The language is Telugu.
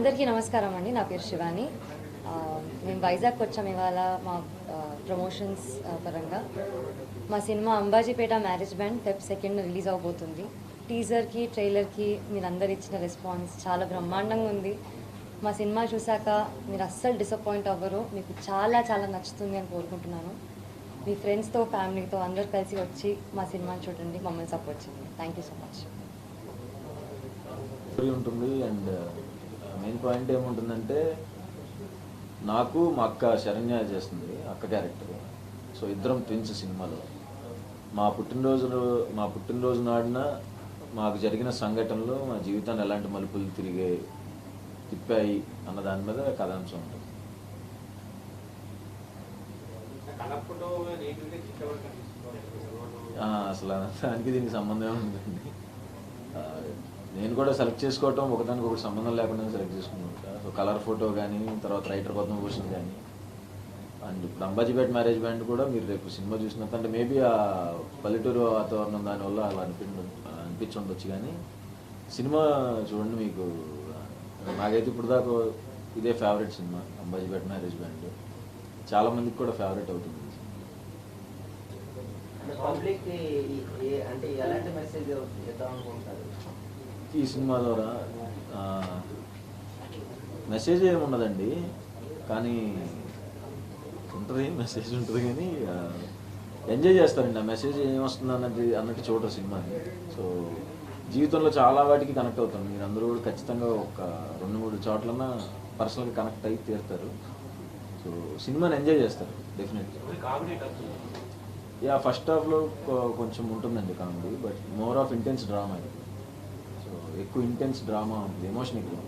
అందరికీ నమస్కారం అండి. నా పేరు శివాని. మేము వైజాగ్ వచ్చాం ఇవాళ మా ప్రమోషన్స్ పరంగా. మా cinema Ambajipeta marriage band Feb second release అవబోతుంది. టీజర్కి ట్రైలర్కి మీరు అందరు ఇచ్చిన రెస్పాన్స్ చాలా బ్రహ్మాండంగా ఉంది. మా సినిమా చూశాక మీరు అస్సలు డిసప్పాయింట్ అవ్వరు. మీకు చాలా చాలా నచ్చుతుంది అని కోరుకుంటున్నాను. మీ ఫ్రెండ్స్తో ఫ్యామిలీతో అందరు కలిసి వచ్చి మా సినిమాని చూడండి. మమ్మల్ని సపోర్ట్ చేయండి. థ్యాంక్ యూ సో మచ్ ఉంటుంది. అండ్ మెయిన్ పాయింట్ ఏముంటుందంటే నాకు మా అక్క శరణ్య చేస్తుంది అక్క క్యారెక్టర్ సో ఇద్దరం ట్విన్స్ సినిమాలో. మా పుట్టినరోజులు మా పుట్టినరోజు నాడున మాకు జరిగిన సంఘటనలు మా జీవితాన్ని ఎలాంటి మలుపులు తిరిగే తిప్పాయి అన్న దాని మీద కథాంశం ఉంటుంది. అసలు దానికి దీనికి సంబంధం ఉందండి నేను కూడా సెలెక్ట్ చేసుకోవటం ఒకదానికి ఒకటి సంబంధం లేకుండా సెలెక్ట్ చేసుకున్నాను. సో కలర్ ఫోటో కానీ తర్వాత రైటర్ పద్మభూషణ్ కానీ అండ్ ఇప్పుడు అంబాజీపేట మ్యారేజ్ బ్యాండ్ కూడా మీరు రేపు సినిమా చూసినంత అంటే మేబీ ఆ పల్లెటూరు వాతావరణం దానివల్ల అలా అనిపి అనిపించి ఉండొచ్చు కానీ సినిమా చూడండి మీకు. నాకైతే ఇప్పుడు దాకా ఇదే favourite cinema Ambajipeta marriage band చాలా మందికి కూడా ఫేవరెట్ అవుతుంది పబ్లిక్ అంటే ఎలాంటి మెసేజ్ ఇద్దాం అనుకుంటారు? ఈ సినిమా ద్వారా మెసేజ్ ఏమున్నదండి కానీ ఉంటుంది మెసేజ్ ఉంటుంది కానీ ఎంజాయ్ చేస్తారండి. ఆ మెసేజ్ ఏమొస్తుంది అన్నది అన్నట్టు చూడరు సినిమాని. సో జీవితంలో చాలా వాటికి కనెక్ట్ అవుతారు మీరు అందరూ కూడా ఖచ్చితంగా ఒక రెండు మూడు చోట్లన్నా పర్సనల్గా కనెక్ట్ అయి తీరుతారు. సో సినిమాని ఎంజాయ్ చేస్తారు డెఫినెట్లీ యా ఫస్ట్ హాఫ్లో కొంచెం ఉంటుందండి comedy but more of intense drama ఇది. ఎక్కువ ఇంటెన్స్ డ్రామా ఉంటుంది ఎమోషన్ ఎక్కువ